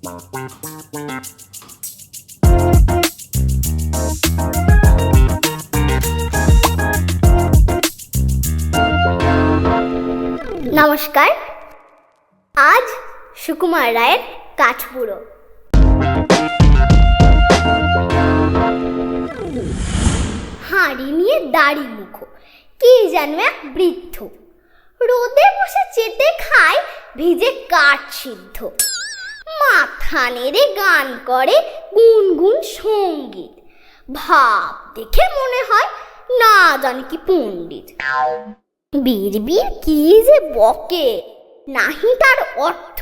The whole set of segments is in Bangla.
নমস্কার। আজ সুকুমার রায়ের কাঠপুরো। হাঁড়ি নিয়ে দাড়ি মুখো, কি যেন এক বৃদ্ধ। রোদে বসে চেটে খায় ভিজে কাঠ সিদ্ধ। মাথা নেড়ে গান করে গুনগুন সংগীত। ভাব দেখে মনে হয় না জানি কি পণ্ডিত। বীর বীর কি যে বকে, নাহি তার অর্থ।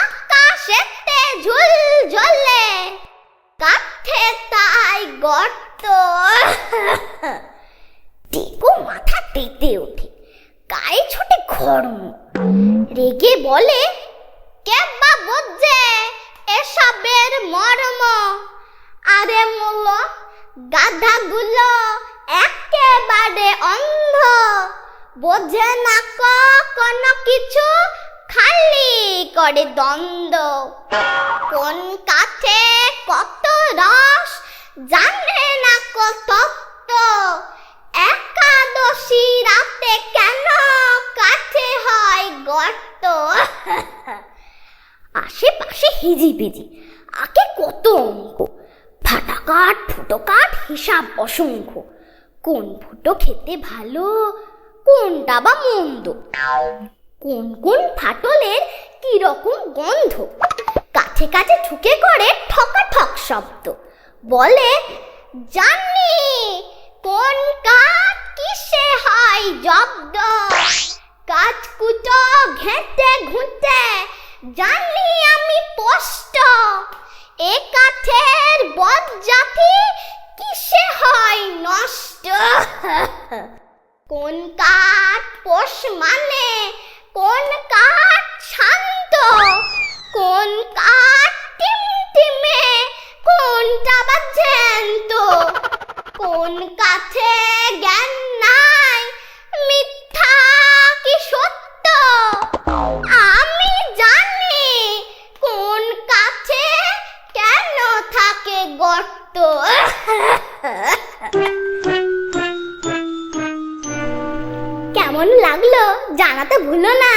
আকাশেতে ঝুল ঝলে কাঠে তাই গর্ত। টিকো মাথা পেতে ওঠে, গায়ে ছোটে ঘর্ম রেগে বলে কে বা বুঝছে এসবের মর্ম। আরে মূল গাধাগুলো একেবারে অন্ধ। বোঝে না কোনো কিছু খালি করে দ্বন্দ্ব। কোন কাঠে কত রস, জানে না কত একাদশী রাতে কেন কাঠে হয় গর্ত? আশেপাশে হিজি হিজিবিজি আগে কত অঙ্ক? ফাটা কাঠ, ফুটো কাঠ, হিসাব অসংখ্য। কোন ফুটো খেতে ভালো, কোনটা বা মন্দ? কোন কোন ফাটলের কি রকম গন্ধ? কাছে কাছে ঠুকে করে ঠকা ঠক শব্দ। বলে, জানি, কোন কাঠ কিসে হয় জব্দ? কাঠ কুটো ঘেঁটে ঘুঁটে জানি আমি পোষ্ট। এ কাঠের বজ্জাতি কিসে হয় নষ্ট? কোন কাঠ পোষ মানে? কোন কাঠ শান্ত? কোন কাঠ টিমটিমে কোনটা বা জ্যান্ত কোন কাঠে জ্ঞান গর্ত কেমন লাগল জানাতে ভুলো না।